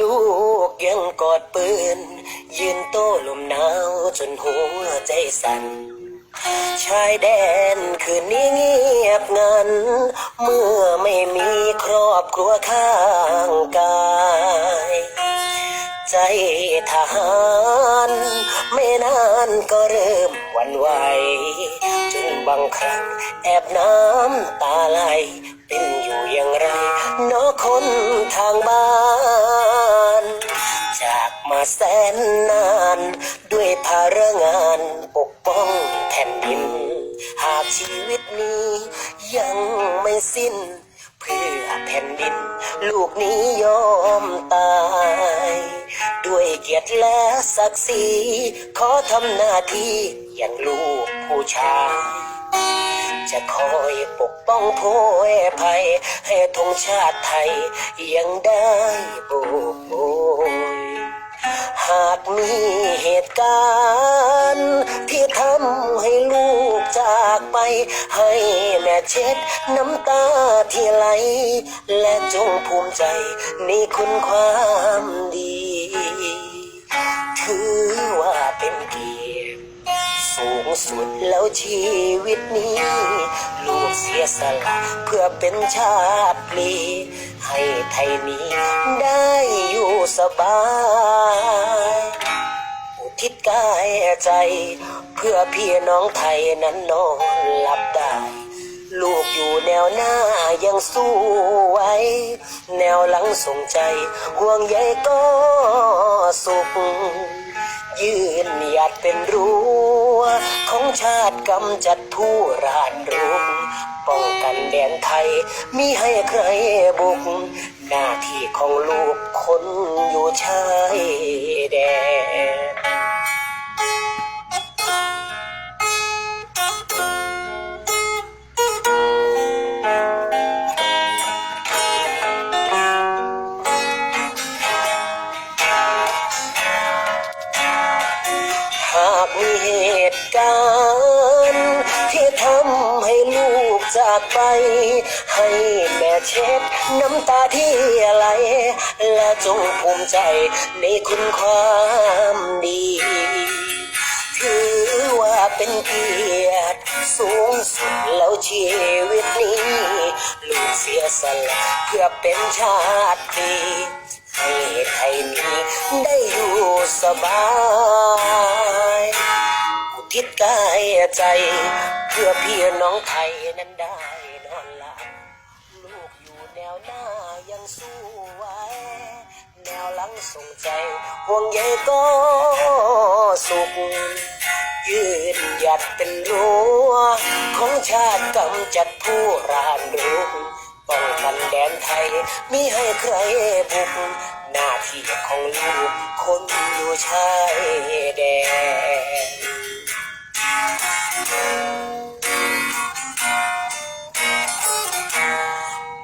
ลูกยังกอดปืน ยืนโต้ลมหนาวจนหัวใจสั่นชายแดนคืนนี้เงียบงัน เมื่อไม่มีครอบครัวข้างกาย ใจทหาร ไม่นานก็เริ่มวันไหว บางครั้งแอบน้ำตาไหลเป็นอยู่อย่างไรเนอคนทางบ้าน จากมาแสนนาน ด้วยภาระงานปกป้องแผ่นดิน หากชีวิตนี้ยังไม่สิ้น เพื่อแผ่นดิน ลูกนี้ยอมตายด้วยเกียรติและศักดิ์ศรีขอทำหน้าที่อย่างลูกผู้ชาย คอยปกป้องผู้ภัย ให้ธงชาติไทย ยังได้โบกโบยหากมีเหตุการณ์ ที่ทำให้ลูกจากไป ให้แม่เช็ดน้ำตาที่ไหล และจงภูมิใจในคุณความ สุดแล้วชีวิตนี้ ลูกเสียสละเพื่อเป็นชาติปลีให้ไทยนี้ได้อยู่สบาย อุทิศกายใจ เพื่อพี่น้องไทยนั้นนอนหลับได้ ลูกอยู่แนวหน้ายังสู้ไว้ แนวหลังส่งใจ ห่วงใยก็สุข ยืนหยัดเป็นรั้วของชาติกำจัดผู้รานรุมป้องกันแดนไทยมิให้ใครบุก หน้าที่ของลูกคนอยู่ชา การ ที่ทำให้ลูกจากไป ให้แม่เช็ดน้ำตาที่ไหล และจงภูมิใจในคุณความดี ถือว่าเป็นเกียรติสูงสุดแล้วชีวิตนี้ ลูกเสียสละเพื่อเป็นชาติดีให้ไทยนี้ได้อยู่สบาย ใจ เพื่อพี่น้องไทยนั้นได้นอนหลับลูกอยู่แนวหน้ายังสู้ไว้ แนวหลังส่งใจห่วงใยก็สุขยืนหยัดเป็นรั้วของชาติกำจัดผู้รานรุกป้องกันแดนไทยมิให้ใครบุกหน้าที่ของลูกคนอยู่ชายแดน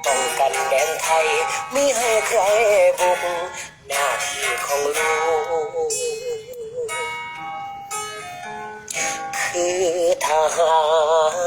ป้องกันแดนไทยไม่ให้ใครบุกหน้าที่ของลูกคือทหาร